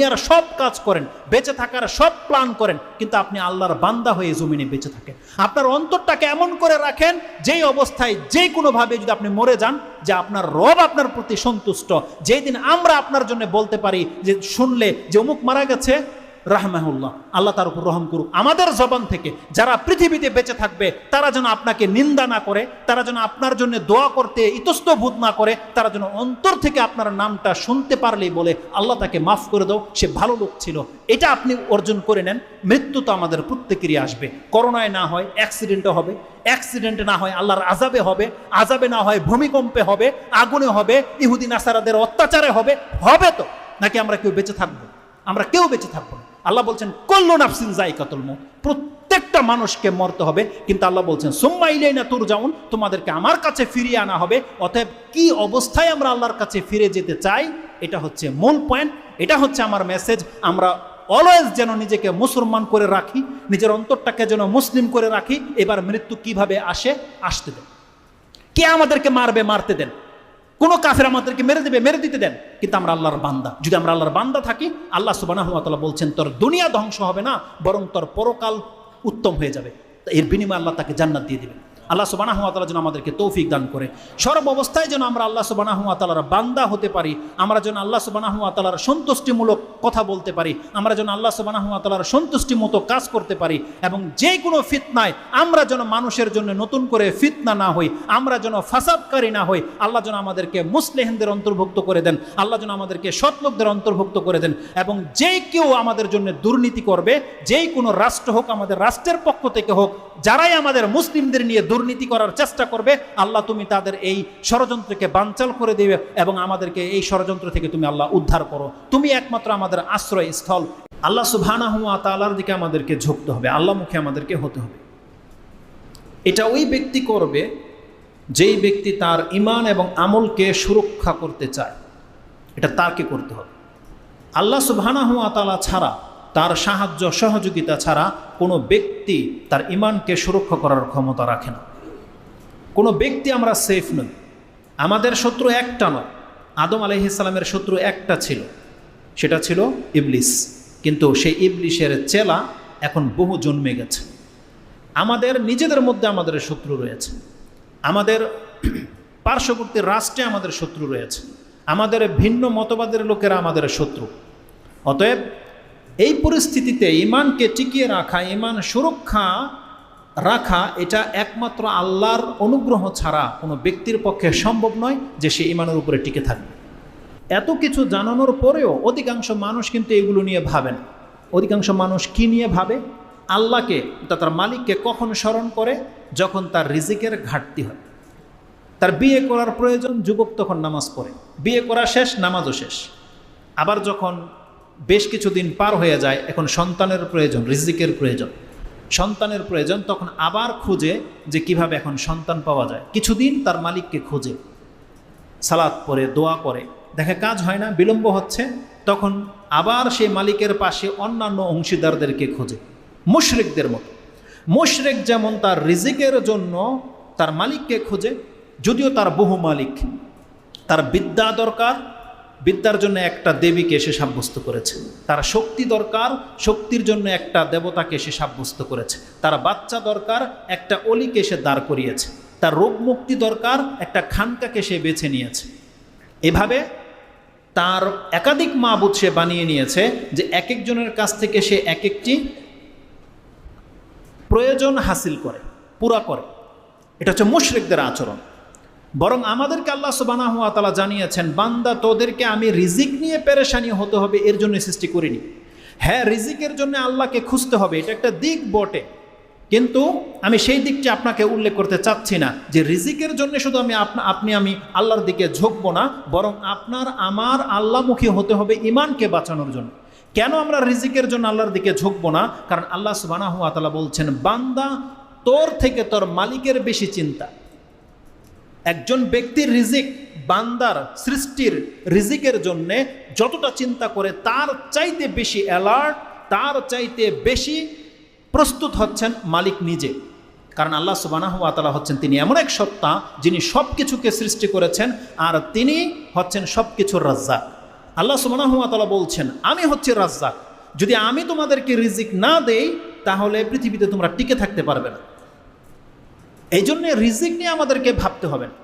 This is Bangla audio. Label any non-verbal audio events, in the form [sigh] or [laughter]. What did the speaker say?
দুনিয়ার সব কাজ করেন, বেঁচে থাকার সব প্ল্যান করেন, কিন্তু আপনি আল্লাহর বান্দা হয়ে জমিনে বেঁচে থাকেন। আপনার অন্তরটাকে এমন করে রাখেন, যেই অবস্থায় যে কোনোভাবে যদি আপনি মরে যান, যে আপনার রব আপনার প্রতি সন্তুষ্ট। যেই দিন আমরা আপনার জন্য বলতে পারি, যে শুনলে যে অমুক মারা গেছে রাহমাহুল্লাহ, আল্লাহ তার উপর রহম করুক। আমাদের জবান থেকে যারা পৃথিবীতে বেঁচে থাকবে, তারা যেন আপনাকে নিন্দা না করে, তারা যেন আপনার জন্য দোয়া করতে ইতস্ত বোধ না করে, তারা যেন অন্তর থেকে আপনার নামটা শুনতে পারলেই বলে, আল্লাহ তাকে মাফ করে দাও, সে ভালো লোক ছিল। এটা আপনি অর্জন করে নেন, মৃত্যু তো আমাদের প্রত্যেকেরই আসবে। করোনায় না হয় অ্যাক্সিডেন্টে হবে অ্যাক্সিডেন্টে না হয় আল্লাহর আজাবে হবে আজাবে না হয় ভূমিকম্পে হবে, আগুনে হবে, ইহুদি, নাসারাদের অত্যাচারে হবে হবে তো? নাকি আমরা কেউ বেঁচে থাকব? আমরা কেউ বেঁচে থাকব না। আল্লাহ বলছেন, কল্লো নাফসিন যাই কাতল মত প্রত্যেকটা মানুষকে মরতে হবে, কিন্তু আল্লাহ বলছেন, সোম্মা ইলাই না তোর যাউন তোমাদেরকে আমার কাছে ফিরিয়ে আনা হবে। অতএব কি অবস্থায় আমরা আল্লাহর কাছে ফিরে যেতে চাই, এটা হচ্ছে মূল পয়েন্ট, এটা হচ্ছে আমার মেসেজ। আমরা অলওয়েজ যেন নিজেকে মুসলমান করে রাখি, নিজের অন্তরটাকে যেন মুসলিম করে রাখি, এবার মৃত্যু কীভাবে আসে, আসতে দেন। কে আমাদেরকে মারবে, মারতে দেন। কোনো কাফের আমাদেরকে মেরে দেবে, মেরে দিতে দেন। কিন্তু আমরা আল্লাহর বান্দা। যদি আমরা আল্লাহর বান্দা থাকি, আল্লাহ সুবানাহতালা বলছেন, তোর দুনিয়া ধ্বংস হবে না, বরং তোর পরকাল উত্তম হয়ে যাবে। এর বিনিময়ে আল্লাহ তাকে জান্নাত দিয়ে দেবেন। আল্লাহ সুবানাহতালা যেন আমাদেরকে তৌফিক দান করে। সর্ব অবস্থায় যেন আমরা আল্লাহ সুবানাহতালার বান্দা হতে পারি, আমরা যেন আল্লাহ সুবানাহতালার সন্তুষ্টিমূলক কথা বলতে পারি, আমরা যেন আল্লাহ সুবানাহতালার সন্তুষ্টি মতো কাজ করতে পারি এবং যে কোনো ফিতনায় আমরা যেন মানুষের জন্য নতুন করে ফিতনা না হই, আমরা যেন ফাসাদকারী না হই, আল্লাহ যেন আমাদেরকে মুসলেহিনদের অন্তর্ভুক্ত করে দেন, আল্লাহ যেন আমাদেরকে সৎলোকদের অন্তর্ভুক্ত করে দেন এবং যে কেউ আমাদের জন্য দুর্নীতি করবে, যেই কোনো রাষ্ট্র হোক, আমাদের রাষ্ট্রের পক্ষ থেকে হোক, যারাই আমাদের মুসলিমদের নিয়ে করার চেষ্টা করবে, আল্লাহ তুমি তাদের এই ষড়যন্ত্রকে বানচাল করে দেবে এবং আমাদেরকে এই ষড়যন্ত্র থেকে তুমি আল্লাহ উদ্ধার করো। তুমি একমাত্র আমাদের আশ্রয় স্থল আল্লাহ সুবহানা হুয়া তালার দিকে আমাদেরকে ঝুঁকতে হবে, আল্লাহ মুখে আমাদেরকে হতে হবে। এটা ওই ব্যক্তি করবে যেই ব্যক্তি তার ইমান এবং আমলকে সুরক্ষা করতে চায়। এটা তাকে করতে হবে। আল্লাহ সুবহানা হুয়া তালা ছাড়া, তার সাহায্য সহযোগিতা ছাড়া কোনো ব্যক্তি তার ইমানকে সুরক্ষা করার ক্ষমতা রাখে না। কোনো ব্যক্তি আমরা সেফ নই। আমাদের শত্রু একটা নয়। আদম আলহিসাল্লামের শত্রু একটা ছিল। সেটা ছিল ইবলিস। কিন্তু সেই ইবলিশের চেলা এখন বহু জন্মে গেছে। আমাদের নিজেদের মধ্যে আমাদের শত্রু রয়েছে। আমাদের [clears throat] পার্শ্ববর্তী রাষ্ট্রে আমাদের শত্রু রয়েছে। আমাদের ভিন্ন মতবাদের লোকেরা আমাদের শত্রু। অতএব এই পরিস্থিতিতে ইমানকে টিকিয়ে রাখা, ইমান সুরক্ষা রাখা, এটা একমাত্র আল্লাহর অনুগ্রহ ছাড়া কোনো ব্যক্তির পক্ষে সম্ভব নয় যে সে ইমানের উপরে টিকে থাকবে। এত কিছু জানানোর পরেও অধিকাংশ মানুষ কিন্তু এগুলো নিয়ে ভাবেন অধিকাংশ মানুষ কি নিয়ে ভাবে? আল্লাহকে তার মালিককে কখন স্মরণ করে? যখন তার রিজিকের ঘাটতি হয়। তার বিয়ে করার প্রয়োজন, যুবক তখন নামাজ পড়ে। বিয়ে করা শেষ, নামাজও শেষ। আবার যখন বেশ কিছুদিন পার হয়ে যায়, এখন সন্তানের প্রয়োজন, রিজিকের প্রয়োজন। সন্তানের প্রয়োজন, তখন আবার খুঁজে যে কীভাবে এখন সন্তান পাওয়া যায়। কিছুদিন তার মালিককে খোঁজে সালাদ পরে, দোয়া করে দেখে কাজ হয় না, বিলম্ব হচ্ছে, তখন আবার সেই মালিকের পাশে অন্যান্য অংশীদারদেরকে খোঁজে, মুশরিকদের মতো। মুশরিক যেমন তার রিজিকের জন্য তার মালিককে খোঁজে, যদিও তার বহু মালিক, তার বিদ্যা দরকার বিদ্যার জন্য একটা দেবীকে সে সাব্যস্ত করেছে। তার শক্তি দরকার, শক্তির জন্য একটা দেবতাকে সে সাব্যস্ত করেছে। তার বাচ্চা দরকার, একটা অলিকে সে দাঁড় করিয়েছে। তার রোগ মুক্তি দরকার, একটা খানকাকে সে বেছে নিয়েছে। এভাবে তার একাধিক মাবুদ সে বানিয়ে নিয়েছে যে এক একজনের কাছ থেকে সে এক একটি প্রয়োজন হাসিল করে, পুরা করে। এটা হচ্ছে মুশরিকদের আচরণ। বরং আমাদেরকে আল্লাহ সুবানাহ তালা জানিয়েছেন, বান্দা তোদেরকে আমি রিজিক নিয়ে পেরেশানি হতে হবে, এর জন্য সৃষ্টি করিনি। হ্যাঁ রিজিকের জন্য আল্লাহকে খুঁজতে হবে, এটা একটা দিক বটে। কিন্তু আমি সেই দিকটি আপনাকে উল্লেখ করতে চাচ্ছি না, যে রিজিকের জন্য শুধু আমি আপনা, আপনি আমি আল্লাহর দিকে ঝুঁকবো না, বরং আপনার, আমার আল্লাহমুখী হতে হবে ইমানকে বাঁচানোর জন্য। কেন আমরা রিজিকের জন্য আল্লাহর দিকে ঝুঁকবো না? কারণ আল্লাহ সুবানাহ তালা বলছেন, বান্দা তোর থেকে তোর মালিকের বেশি চিন্তা। একজন ব্যক্তির রিজিক বান্দার সৃষ্টির রিজিকের জন্যে যতটা চিন্তা করে তার চাইতে বেশি অ্যালার্ট তার চাইতে বেশি প্রস্তুত হচ্ছেন মালিক নিজে। কারণ আল্লাহ সুবানাহ আতালা হচ্ছেন তিনি এমন এক সত্তা যিনি সব কিছুকে সৃষ্টি করেছেন আর তিনি হচ্ছেন সব কিছুর রাজ্জাক। আল্লাহ সুমনাহতালা বলছেন, আমি হচ্ছে রাজ্জাক। যদি আমি তোমাদেরকে রিজিক না দেই, তাহলে পৃথিবীতে তোমরা টিকে থাকতে পারবে না। এই জন্যে রিজিক নিয়ে আমাদেরকে ভাবতে হবে না।